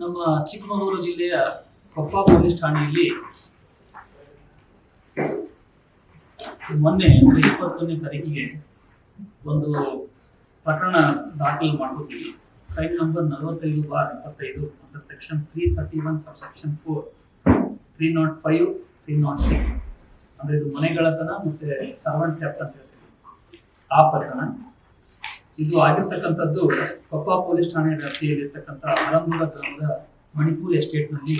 ನಮ್ಮ ಚಿಕ್ಕಮಗಳೂರು ಜಿಲ್ಲೆಯ ಕೊಪ್ಪ ಪೊಲೀಸ್ ಠಾಣೆಯಲ್ಲಿ ಮೊನ್ನೆ ಇಪ್ಪತ್ತೊಂದನೇ ತಾರೀಕಿಗೆ ಒಂದು ಪ್ರಕರಣ ದಾಖಲು ಮಾಡ್ಕೋತೀವಿ. ಕ್ರೈಮ್ ನಂಬರ್ ನಲವತ್ತೈದು ಬಾರ್ ಇಪ್ಪತ್ತೈದು ಅಂದ್ರೆ section three thirty one sub section four three naught five three naught six ಅಂದ್ರೆ ಇದು ಮನೆಗಳತನ ಮತ್ತೆ ಸರ್ವೆಂಟ್ ಥೆಫ್ಟ್ ಅಂತ ಹೇಳ್ತೀವಿ. ಆ ಪ್ರಕರಣ. ಇದು ಆಗಿರ್ತಕ್ಕಂಥದ್ದು ಕೊಪ್ಪ ಪೊಲೀಸ್ ಠಾಣೆ ವ್ಯಾಪ್ತಿಯಲ್ಲಿ ಇರ್ತಕ್ಕಂಥ ಆಲಂದೂರ ಗ್ರಾಮದ ಮಣಿಪುರ್ ಎಸ್ಟೇಟ್ನಲ್ಲಿ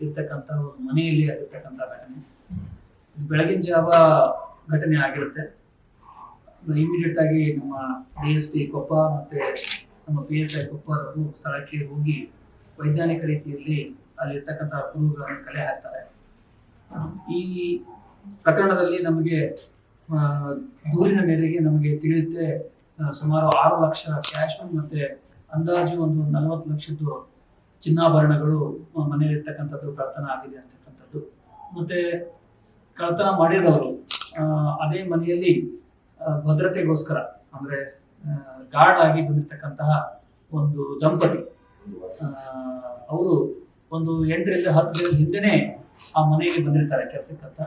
ಇರ್ತಕ್ಕಂಥ ಒಂದು ಮನೆಯಲ್ಲಿ ಆಗಿರ್ತಕ್ಕಂಥ ಘಟನೆ. ಇದು ಬೆಳಗಿನ ಜಾವ ಘಟನೆ ಆಗಿರುತ್ತೆ. ಇಮಿಡಿಯೇಟ್ ಆಗಿ ನಮ್ಮ ಡಿ ಎಸ್ ಪಿ ಕೊಪ್ಪ ಮತ್ತೆ ನಮ್ಮ ಪಿ ಎಸ್ ಐ ಕೊಪ್ಪ ಅವರು ಸ್ಥಳಕ್ಕೆ ಹೋಗಿ ವೈಜ್ಞಾನಿಕ ರೀತಿಯಲ್ಲಿ ಅಲ್ಲಿರ್ತಕ್ಕಂಥ ಕುರುಗಳನ್ನು ಕಲೆ ಹಾಕ್ತಾರೆ. ಈ ಪ್ರಕರಣದಲ್ಲಿ ನಮಗೆ ದೂರಿನ ಮೇರೆಗೆ ನಮಗೆ ತಿಳಿಯುತ್ತೆ ಸುಮಾರು ಆರು ಲಕ್ಷ ಕ್ಯಾಶು ಮತ್ತೆ ಅಂದಾಜು ಒಂದು ನಲವತ್ತು ಲಕ್ಷದ್ದು ಚಿನ್ನಾಭರಣಗಳು ಮನೆಯಲ್ಲಿರ್ತಕ್ಕಂಥದ್ದು ಕಳ್ತನ ಆಗಿದೆ ಅಂತಕ್ಕಂಥದ್ದು. ಮತ್ತೆ ಕಳ್ತನ ಮಾಡಿರೋರು ಅದೇ ಮನೆಯಲ್ಲಿ ಭದ್ರತೆಗೋಸ್ಕರ, ಅಂದ್ರೆ ಗಾರ್ಡ್ ಆಗಿ ಬಂದಿರತಕ್ಕಂತಹ ಒಂದು ದಂಪತಿ ಅವರು ಒಂದು ಎಂಟರಿಂದ ಹತ್ತು ದಿನದ ಹಿಂದೆನೆ ಆ ಮನೆಗೆ ಬಂದಿರ್ತಾರೆ ಕೆಲಸಕ್ಕಂತ.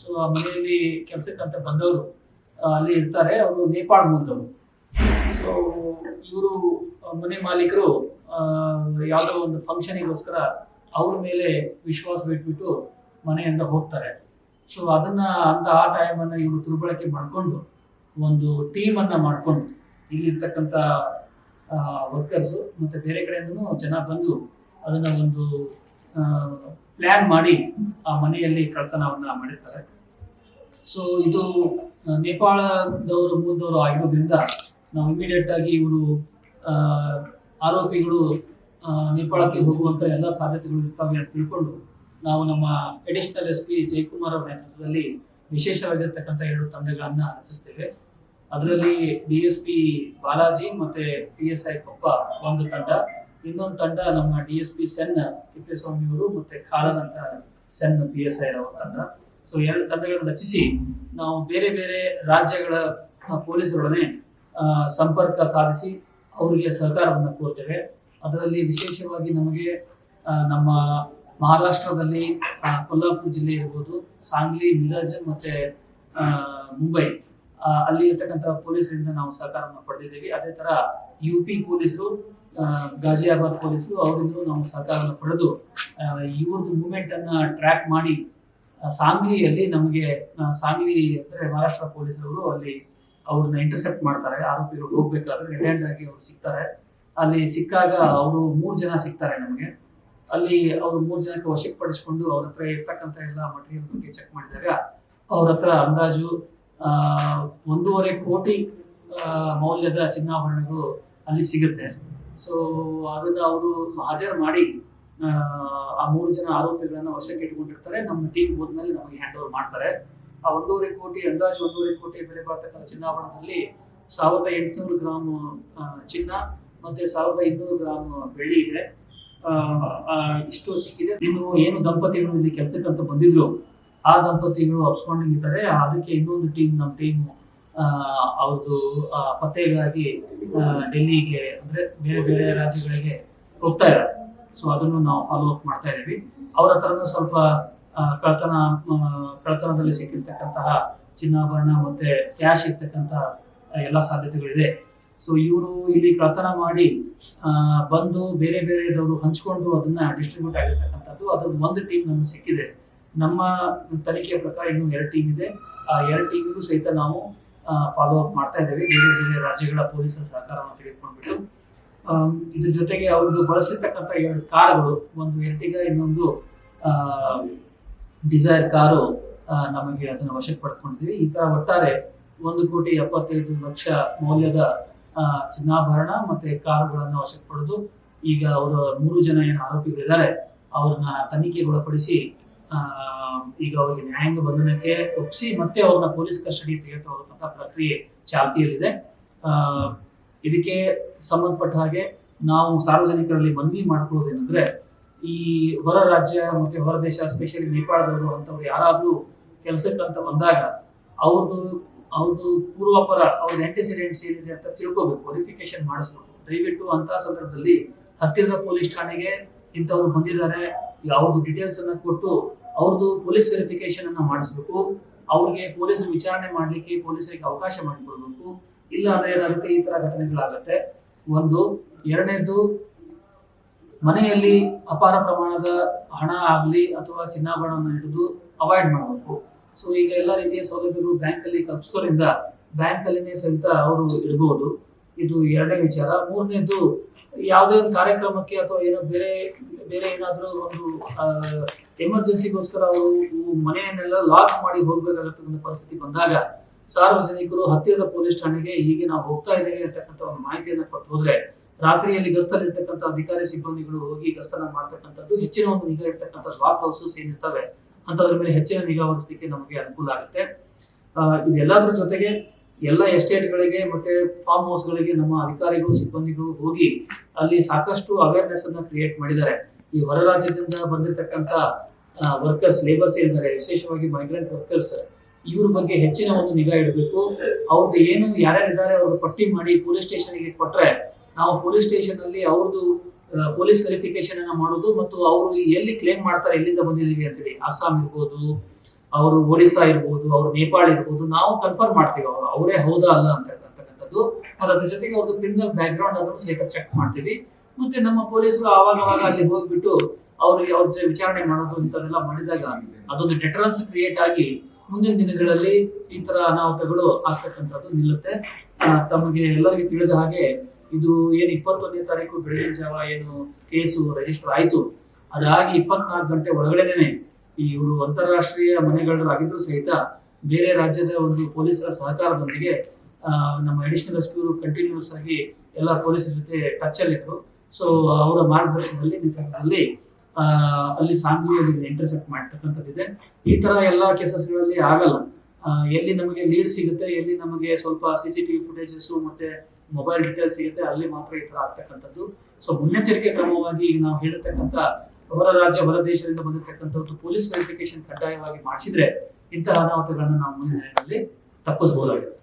ಸೊ ಆ ಮನೆಯಲ್ಲಿ ಕೆಲಸಕ್ಕಂತ ಬಂದವರು ಅಲ್ಲಿ ಇರ್ತಾರೆ. ಅವರು ನೇಪಾಳ ಮೂಲದವರು. ಸೊ ಇವರು ಮನೆ ಮಾಲೀಕರು ಯಾವುದೋ ಒಂದು ಫಂಕ್ಷನಿಗೋಸ್ಕರ ಅವ್ರ ಮೇಲೆ ವಿಶ್ವಾಸ ಬಿಟ್ಬಿಟ್ಟು ಮನೆಯಿಂದ ಹೋಗ್ತಾರೆ. ಸೊ ಅದನ್ನ ಅಂತ ಆ ಟೈಮನ್ನು ಇವರು ದುರ್ಬಳಕೆ ಮಾಡಿಕೊಂಡು ಒಂದು ಟೀಮನ್ನು ಮಾಡಿಕೊಂಡು ಇಲ್ಲಿರ್ತಕ್ಕಂಥ ವರ್ಕರ್ಸು ಮತ್ತು ಬೇರೆ ಕಡೆಯಿಂದನೂ ಜನ ಬಂದು ಅದನ್ನ ಒಂದು ಪ್ಲ್ಯಾನ್ ಮಾಡಿ ಆ ಮನೆಯಲ್ಲಿ ಕಳ್ತನವನ್ನು ಮಾಡಿರ್ತಾರೆ. ಸೊ ಇದು ನೇಪಾಳದವರು, ಮೂಲದವರು ಆಗಿರೋದ್ರಿಂದ ನಾವು ಇಮಿಡಿಯೇಟ್ ಆಗಿ ಇವರು ಆರೋಪಿಗಳು ನೇಪಾಳಕ್ಕೆ ಹೋಗುವಂತ ಎಲ್ಲ ಸಾಧ್ಯತೆಗಳು ಇರ್ತವೆ ಅಂತ ತಿಳ್ಕೊಂಡು ನಾವು ನಮ್ಮ ಅಡಿಷನಲ್ ಎಸ್ ಪಿ ಜಯಕುಮಾರ್ ಅವರ ನೇತೃತ್ವದಲ್ಲಿ ವಿಶೇಷವಾಗಿರ್ತಕ್ಕಂಥ ಎರಡು ತಂಡಗಳನ್ನ ರಚಿಸ್ತೇವೆ. ಅದರಲ್ಲಿ ಡಿ ಎಸ್ ಪಿ ಬಾಲಾಜಿ ಮತ್ತೆ ಪಿ ಎಸ್ ಐ ಕೊಪ್ಪ ಒಂದು ತಂಡ. ಇನ್ನೊಂದು ತಂಡ ನಮ್ಮ D S P CEN Thippeswamy ಅವರು ಮತ್ತೆ ಖಾಲನ್ ಅಂತ ಸೆನ್ ಪಿ ಎಸ್ ಐ ಅವರ ತಂಡ. ಸೊ ಎರಡು ತಂಡಗಳನ್ನು ರಚಿಸಿ ನಾವು ಬೇರೆ ಬೇರೆ ರಾಜ್ಯಗಳ ಪೊಲೀಸರೊಡನೆ ಸಂಪರ್ಕ ಸಾಧಿಸಿ ಅವರಿಗೆ ಸಹಕಾರವನ್ನು ಕೋರ್ತೇವೆ. ಅದರಲ್ಲಿ ವಿಶೇಷವಾಗಿ ನಮಗೆ ನಮ್ಮ ಮಹಾರಾಷ್ಟ್ರದಲ್ಲಿ ಕೊಲ್ಲಾಪುರ ಜಿಲ್ಲೆ ಇರ್ಬೋದು, ಸಾಂಗ್ಲಿ ಮಿರಾಜ್ ಮತ್ತು ಮುಂಬೈ ಅಲ್ಲಿ ಇರ್ತಕ್ಕಂಥ ಪೊಲೀಸರಿಂದ ನಾವು ಸಹಕಾರವನ್ನು ಪಡೆದಿದ್ದೇವೆ. ಅದೇ ಥರ ಯು ಪಿ ಪೊಲೀಸರು ಗಾಜಿಯಾಬಾದ್ ಪೊಲೀಸರು ಅವರಿಂದ ನಾವು ಸಹಕಾರವನ್ನು ಪಡೆದು ಇವ್ರದ್ದು ಮೂಮೆಂಟನ್ನು ಟ್ರ್ಯಾಕ್ ಮಾಡಿ ಸಾಂಗ್ಲಿಯಲ್ಲಿ ನಮಗೆ ಸಾಂಗ್ಲಿ ಅಂದರೆ ಮಹಾರಾಷ್ಟ್ರ ಪೊಲೀಸರು ಅಲ್ಲಿ ಅವ್ರನ್ನ ಇಂಟರ್ಸೆಪ್ಟ್ ಮಾಡ್ತಾರೆ, ಆರೋಪಿಗಳು ಹೋಗ್ಬೇಕಾದ್ರೆ ರೆಡ್ ಹ್ಯಾಂಡ್ ಆಗಿ ಅವ್ರು ಸಿಗ್ತಾರೆ. ಅಲ್ಲಿ ಸಿಕ್ಕಾಗ ಅವರು ಮೂರು ಜನ ಸಿಗ್ತಾರೆ ನಮಗೆ. ಅಲ್ಲಿ ಅವರು ಮೂರು ಜನಕ್ಕೆ ವಶಕ್ಕೆ ಪಡಿಸ್ಕೊಂಡು ಅವ್ರ ಹತ್ರ ಇರ್ತಕ್ಕಂಥ ಎಲ್ಲ ಮಟೀರಿಯಲ್ ಬಗ್ಗೆ ಚೆಕ್ ಮಾಡಿದಾಗ ಅವ್ರ ಹತ್ರ ಅಂದಾಜು ಒಂದೂವರೆ ಕೋಟಿ ಮೌಲ್ಯದ ಚಿನ್ನಾಭರಣಗಳು ಅಲ್ಲಿ ಸಿಗುತ್ತೆ. ಸೊ ಅದನ್ನ ಅವರು ಹಾಜರು ಮಾಡಿ, ಆ ಮೂರು ಜನ ಆರೋಪಿಗಳನ್ನ ವಶಕ್ಕೆ ಇಟ್ಕೊಂಡಿರ್ತಾರೆ. ನಮ್ಮ ಟೀಮ್ ಹೋದ್ಮೇಲೆ ನಮಗೆ ಹ್ಯಾಂಡ್ ಓವರ್ ಮಾಡ್ತಾರೆ. ಆ ಒಂದೂವರೆ ಕೋಟಿ ಅಂದಾಜು ಒಂದೂವರೆ ಕೋಟಿ ಬೆಲೆ ಬಾಳ್ತಕ್ಕಂಥ ಚಿನ್ನಾಭರಣದಲ್ಲಿ ಸಾವಿರದ ಎಂಟುನೂರು ಗ್ರಾಮ್ ಚಿನ್ನ ಮತ್ತೆ ಸಾವಿರದ ಇನ್ನೂರು ಗ್ರಾಮ್ ಬೆಳ್ಳಿ ಇದೆ. ಇಷ್ಟು ಸಿಕ್ಕಿದೆ. ಇನ್ನು ಏನು ದಂಪತಿಗಳು ಇಲ್ಲಿ ಕೆಲಸಕ್ಕಂತ ಬಂದಿದ್ರು, ಆ ದಂಪತಿಗಳು ಅಪ್ಸ್ಕೊಂಡಿದ್ದಾರೆ ಅದಕ್ಕೆ ಇನ್ನೊಂದು ಟೀಮ್, ನಮ್ಮ ಟೀಮ್ ಅವ್ರದ್ದು ಪತ್ತೆಗಾಗಿ ಡೆಲ್ಲಿಗೆ ಅಂದ್ರೆ ಬೇರೆ ಬೇರೆ ರಾಜ್ಯಗಳಿಗೆ ಹೋಗ್ತಾ ಇದ್ದಾರೆ. ಸೊ ಅದನ್ನು ನಾವು ಫಾಲೋ ಅಪ್ ಮಾಡ್ತಾ ಇದ್ದೀವಿ. ಅವ್ರ ಹತ್ರನೂ ಸ್ವಲ್ಪ ಕಳ್ತನ ಕಳ್ತನದಲ್ಲಿ ಸಿಕ್ಕಿರ್ತಕ್ಕಂತಹ ಚಿನ್ನಾಭರಣ ಮತ್ತೆ ಕ್ಯಾಶ್ ಇರ್ತಕ್ಕಂತಹ ಎಲ್ಲ ಸಾಧ್ಯತೆಗಳಿದೆ. ಸೊ ಇವರು ಇಲ್ಲಿ ಕಳ್ತನ ಮಾಡಿ ಬಂದು ಬೇರೆ ಬೇರೆದವರು ಹಂಚ್ಕೊಂಡು ಅದನ್ನ ಡಿಸ್ಟ್ರಿಬ್ಯೂಟ್ ಆಗಿರ್ತಕ್ಕಂಥದ್ದು ಅದು ಒಂದು ಟೀಮ್ ನಮಗೆ ಸಿಕ್ಕಿದೆ. ನಮ್ಮ ತನಿಖೆಯ ಪ್ರಕಾರ ಇನ್ನೂ ಎರಡು ಟೀಮ್ ಇದೆ. ಆ ಎರಡು ಟೀಮಿಗೂ ಸಹಿತ ನಾವು ಫಾಲೋ ಅಪ್ ಮಾಡ್ತಾ ಇದ್ದೇವೆ. ಬೇರೆ ಬೇರೆ ರಾಜ್ಯಗಳ ಪೊಲೀಸರ ಸಹಕಾರವನ್ನು ತೆಗೆದುಕೊಂಡ್ಬಿಟ್ಟು ಇದ್ರ ಜೊತೆಗೆ ಅವ್ರದ್ದು ಬಳಸಿರ್ತಕ್ಕಂಥ ಎರಡು ಕಾರ್ಗಳು ಒಂದು ಎರ್ಟಿಗ ಇನ್ನೊಂದು ಡಿಸೈರ್ ಕಾರು ನಮಗೆ ಅದನ್ನು ವಶಕ್ಕೆ ಪಡೆದುಕೊಂಡಿದ್ದೀವಿ ಈ ತರ ಒಟ್ಟಾರೆ ಒಂದು ಕೋಟಿ ಎಪ್ಪತ್ತೈದು ಲಕ್ಷ ಮೌಲ್ಯದ ಚಿನ್ನಾಭರಣ ಮತ್ತೆ ಕಾರುಗಳನ್ನು ವಶಕ್ಕೆ ಪಡೆದು ಈಗ ಅವರು ಮೂರು ಜನ ಏನು ಆರೋಪಿಗಳಿದ್ದಾರೆ ಅವ್ರನ್ನ ತನಿಖೆಗೊಳಪಡಿಸಿ ಈಗ ಅವರಿಗೆ ನ್ಯಾಯಾಂಗ ಬಂಧನಕ್ಕೆ ಒಪ್ಪಿಸಿ ಮತ್ತೆ ಅವ್ರನ್ನ ಪೊಲೀಸ್ ಕಸ್ಟಡಿ ತೆಗೆದುಕೊಳ್ಳುವಂತಹ ಪ್ರಕ್ರಿಯೆ ಚಾಲ್ತಿಯಲ್ಲಿದೆ. ಇದಕ್ಕೆ ಸಂಬಂಧಪಟ್ಟ ಹಾಗೆ ನಾವು ಸಾರ್ವಜನಿಕರಲ್ಲಿ ಮನವಿ ಮಾಡ್ಕೊಳ್ಳೋದೇನೆಂದ್ರೆ ಈ ಹೊರ ರಾಜ್ಯ ಮತ್ತೆ ಹೊರ ದೇಶ ಸ್ಪೆಷಲಿ ನೇಪಾಳದವರು ಅಂತವ್ರು ಯಾರಾದ್ರೂ ಅಂತ ಬಂದಾಗ ಅವ್ರದ್ದು ಅವ್ರದ್ದು ಪೂರ್ವಪರ, ಅವ್ರ ಆಂಟಿಸಿಡೆಂಟ್ಸ್ ಏನಿದೆ ಅಂತ ತಿಳ್ಕೊಬೇಕು ವೆರಿಫಿಕೇಶನ್ ಮಾಡಿಸ್ಬೇಕು. ದಯವಿಟ್ಟು ಅಂತ ಸಂದರ್ಭದಲ್ಲಿ ಹತ್ತಿರದ ಪೊಲೀಸ್ ಠಾಣೆಗೆ ಇಂಥವ್ರು ಬಂದಿದ್ದಾರೆ ಅವ್ರದ್ದು ಡೀಟೇಲ್ಸ್ ಅನ್ನ ಕೊಟ್ಟು ಅವ್ರದ್ದು ಪೊಲೀಸ್ ವೆರಿಫಿಕೇಶನ್ ಅನ್ನ ಮಾಡಿಸ್ಬೇಕು. ಅವ್ರಿಗೆ ಪೊಲೀಸರು ವಿಚಾರಣೆ ಮಾಡಲಿಕ್ಕೆ ಪೊಲೀಸರಿಗೆ ಅವಕಾಶ ಮಾಡಿಕೊಡ್ಬೇಕು. ಇಲ್ಲ ಅಂದ್ರೆ ಏನಾಗುತ್ತೆ, ಈ ತರ ಘಟನೆಗಳಾಗತ್ತೆ. ಒಂದು, ಎರಡನೇದು ಮನೆಯಲ್ಲಿ ಅಪಾರ ಪ್ರಮಾಣದ ಹಣ ಆಗಲಿ ಅಥವಾ ಚಿನ್ನಾಭರಣವನ್ನು ಹಿಡಿದು ಅವಾಯ್ಡ್ ಮಾಡಬೇಕು. ಸೊ ಈಗ ಎಲ್ಲ ರೀತಿಯ ಸೌಲಭ್ಯಗಳು ಬ್ಯಾಂಕ್ ಅಲ್ಲಿ ಕಲ್ಪಿಸೋದ್ರಿಂದ ಬ್ಯಾಂಕ್ ಅಲ್ಲಿನೇ ಸಹಿತ ಅವರು ಇಡಬಹುದು ಇದು ಎರಡನೇ ವಿಚಾರ. ಮೂರನೇದು, ಯಾವುದೇ ಒಂದು ಕಾರ್ಯಕ್ರಮಕ್ಕೆ ಅಥವಾ ಏನೋ ಬೇರೆ ಬೇರೆ ಏನಾದರೂ ಒಂದು ಎಮರ್ಜೆನ್ಸಿಗೋಸ್ಕರ ಅವರು ಮನೆಯನ್ನೆಲ್ಲ ಲಾಕ್ ಮಾಡಿ ಹೋಗ್ಬೇಕಾಗತ್ತಕ್ಕಂಥ ಪರಿಸ್ಥಿತಿ ಬಂದಾಗ ಸಾರ್ವಜನಿಕರು ಹತ್ತಿರದ ಪೊಲೀಸ್ ಠಾಣೆಗೆ ಹೀಗೆ ನಾವು ಹೋಗ್ತಾ ಇದ್ದೇವೆ ಅಂತಕ್ಕಂಥ ಒಂದು ಮಾಹಿತಿಯನ್ನು ಕೊಟ್ಟು ಹೋದ್ರೆ ರಾತ್ರಿಯಲ್ಲಿ ಗಸ್ತಲ್ಲಿರ್ತಕ್ಕಂಥ ಅಧಿಕಾರಿ ಸಿಬ್ಬಂದಿಗಳು ಹೋಗಿ ಗಸ್ತನ ಮಾಡ್ತಕ್ಕಂಥದ್ದು, ಹೆಚ್ಚಿನ ಒಂದು ನಿಗಾ ಇರ್ತಕ್ಕಂಥ ಲಾಕ್ ಹೌಸಸ್ ಏನಿರ್ತವೆ ಅಂತದ್ರ ಮೇಲೆ ಹೆಚ್ಚಿನ ನಿಗಾ ವಹಿಸಲಿಕ್ಕೆ ನಮಗೆ ಅನುಕೂಲ ಆಗುತ್ತೆ. ಇದೆಲ್ಲದರ ಜೊತೆಗೆ ಎಲ್ಲ ಎಸ್ಟೇಟ್ಗಳಿಗೆ ಮತ್ತೆ ಫಾರ್ಮ್ ಹೌಸ್ಗಳಿಗೆ ನಮ್ಮ ಅಧಿಕಾರಿಗಳು, ಸಿಬ್ಬಂದಿಗಳು ಹೋಗಿ ಅಲ್ಲಿ ಸಾಕಷ್ಟು ಅವೇರ್ನೆಸ್ ಅನ್ನ ಕ್ರಿಯೇಟ್ ಮಾಡಿದ್ದಾರೆ. ಈ ಹೊರ ರಾಜ್ಯದಿಂದ ಬಂದಿರತಕ್ಕಂಥ ವರ್ಕರ್ಸ್ ಲೇಬರ್ಸ್ ಏನಿದ್ದಾರೆ, ವಿಶೇಷವಾಗಿ ಮೈಗ್ರೆಂಟ್ ವರ್ಕರ್ಸ್ ಇವ್ರ ಬಗ್ಗೆ ಹೆಚ್ಚಿನ ಒಂದು ನಿಗಾ ಇಡಬೇಕು. ಅವ್ರದ್ದು ಏನು, ಯಾರ್ಯಾರಿದ್ದಾರೆ ಅವ್ರದ್ದು ಪಟ್ಟಿ ಮಾಡಿ ಪೊಲೀಸ್ ಸ್ಟೇಷನ್ಗೆ ಕೊಟ್ರೆ ನಾವು ಪೊಲೀಸ್ ಸ್ಟೇಷನ್ ಅಲ್ಲಿ ಅವ್ರದ್ದು ಪೊಲೀಸ್ ವೆರಿಫಿಕೇಶನ್ ಅನ್ನ ಮಾಡೋದು ಮತ್ತು ಅವರು ಎಲ್ಲಿ ಕ್ಲೇಮ್ ಮಾಡ್ತಾರೆ, ಎಲ್ಲಿಂದ ಬಂದಿದ್ದೀವಿ ಅಂತೇಳಿ. ಅಸ್ಸಾಂ ಇರ್ಬೋದು, ಅವರು ಒಡಿಸ್ಸಾ ಇರ್ಬೋದು, ಅವರು ನೇಪಾಳ ಇರ್ಬೋದು, ನಾವು ಕನ್ಫರ್ಮ್ ಮಾಡ್ತೀವಿ ಅವರು. ಅವರೇ ಹೌದಾ ಅಲ್ಲ ಅಂತ ಅಂತಕ್ಕಂಥದ್ದು. ಮತ್ತು ಅದ್ರ ಜೊತೆಗೆ ಅವ್ರದ್ದು ಕ್ರಿಮಿನಲ್ ಬ್ಯಾಕ್ ಗ್ರೌಂಡ್ ಅದನ್ನು ಸಹಿತ ಚೆಕ್ ಮಾಡ್ತೀವಿ. ಮತ್ತೆ ನಮ್ಮ ಪೊಲೀಸರು ಆವಾಗ ಆವಾಗ ಅಲ್ಲಿ ಹೋಗ್ಬಿಟ್ಟು ಅವ್ರಿಗೆ ಅವ್ರ ವಿಚಾರಣೆ ಮಾಡೋದು ಇಂಥದ್ದೆಲ್ಲ ಮಾಡಿದಾಗ ಅದೊಂದು ಡೆಟರೆನ್ಸ್ ಕ್ರಿಯೇಟ್ ಆಗಿ ಮುಂದಿನ ದಿನಗಳಲ್ಲಿ ಈ ತರ ಅನಾಹುತಗಳು ಆಗ್ತಕ್ಕಂಥದ್ದು ನಿಲ್ಲುತ್ತೆ. ತಮಗೆ ಎಲ್ಲರಿಗೂ ತಿಳಿದ ಹಾಗೆ ಇದು ಏನು ಇಪ್ಪತ್ತೊಂದನೇ ತಾರೀಕು ಬೆಳಗಿನ ಜಾವ ಏನು ಕೇಸು ರಿಜಿಸ್ಟರ್ ಆಯಿತು. ಅದಾಗಿ ಇಪ್ಪತ್ನಾಲ್ಕು ಗಂಟೆ ಒಳಗಡೆನೆ ಇವರು ಅಂತಾರಾಷ್ಟ್ರೀಯ ಮನೆಗಳಾಗಿದ್ರು ಸಹಿತ ಬೇರೆ ರಾಜ್ಯದ ಒಂದು ಪೊಲೀಸರ ಸಹಕಾರದೊಂದಿಗೆ ನಮ್ಮ ಅಡಿಷನಲ್ ಎಸ್ ಪಿ ಕಂಟಿನ್ಯೂಸ್ ಆಗಿ ಎಲ್ಲ ಪೊಲೀಸರ ಜೊತೆ ಟಚ್ ಸೊ ಅವರ ಮಾರ್ಗದರ್ಶನದಲ್ಲಿ ನಿಂತಲ್ಲಿ ಅಲ್ಲಿ ಸಾಂಗ್ಲಿಯಲ್ಲಿ ಇಂಟರ್ಸೆಪ್ಟ್ ಮಾಡ್ತಕ್ಕಂಥದ್ದಿದೆ. ಈ ತರ ಎಲ್ಲ ಕೇಸಸ್ಗಳಲ್ಲಿ ಆಗಲ್ಲ. ಎಲ್ಲಿ ನಮಗೆ ಲೀಡ್ ಸಿಗುತ್ತೆ, ಎಲ್ಲಿ ನಮಗೆ ಸ್ವಲ್ಪ ಸಿ ಸಿ ಟಿವಿ ಫುಟೇಜಸ್ ಮತ್ತೆ ಮೊಬೈಲ್ ಡೀಟೇಲ್ಸ್ ಸಿಗುತ್ತೆ, ಅಲ್ಲಿ ಮಾತ್ರ ಈ ತರ ಆಗ್ತಕ್ಕಂಥದ್ದು. ಸೊ ಮುನ್ನೆಚ್ಚರಿಕೆ ಕ್ರಮವಾಗಿ ನಾವು ಹೇಳಿರ್ತಕ್ಕಂಥ ಹೊರ ರಾಜ್ಯ, ಹೊರ ದೇಶದಿಂದ ಬಂದಿರತಕ್ಕಂಥದ್ದು ಪೊಲೀಸ್ ವೆರಿಫಿಕೇಶನ್ ಕಡ್ಡಾಯವಾಗಿ ಮಾಡಿಸಿದ್ರೆ ಇಂತಹ ಅನಾಹುತಗಳನ್ನು ನಾವು ಮುಂದಿನ ದಿನಗಳಲ್ಲಿ ತಪ್ಪಿಸಬಹುದಾಗಿದೆ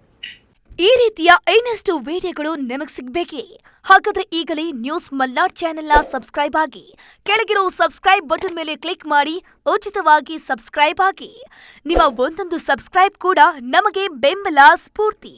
ಈ ರೀತಿಯ ಇನ್ನಷ್ಟು ವಿಡಿಯೋಗಳು ನಿಮಗೆ ಸಿಗಬೇಕೇ? ಹಾಗಾದ್ರೆ ಈಗಲೇ ನ್ಯೂಸ್ ಮಲ್ನಾಡ್ ಚಾನೆಲ್ನ ಸಬ್ಸ್ಕ್ರೈಬ್ ಆಗಿ, ಕೆಳಗಿರೋ ಸಬ್ಸ್ಕ್ರೈಬ್ ಬಟನ್ ಮೇಲೆ ಕ್ಲಿಕ್ ಮಾಡಿ, ಉಚಿತವಾಗಿ ಸಬ್ಸ್ಕ್ರೈಬ್ ಆಗಿ. ನಿಮ್ಮ ಒಂದೊಂದು ಸಬ್ಸ್ಕ್ರೈಬ್ ಕೂಡ ನಮಗೆ ಬೆಂಬಲ ಸ್ಫೂರ್ತಿ.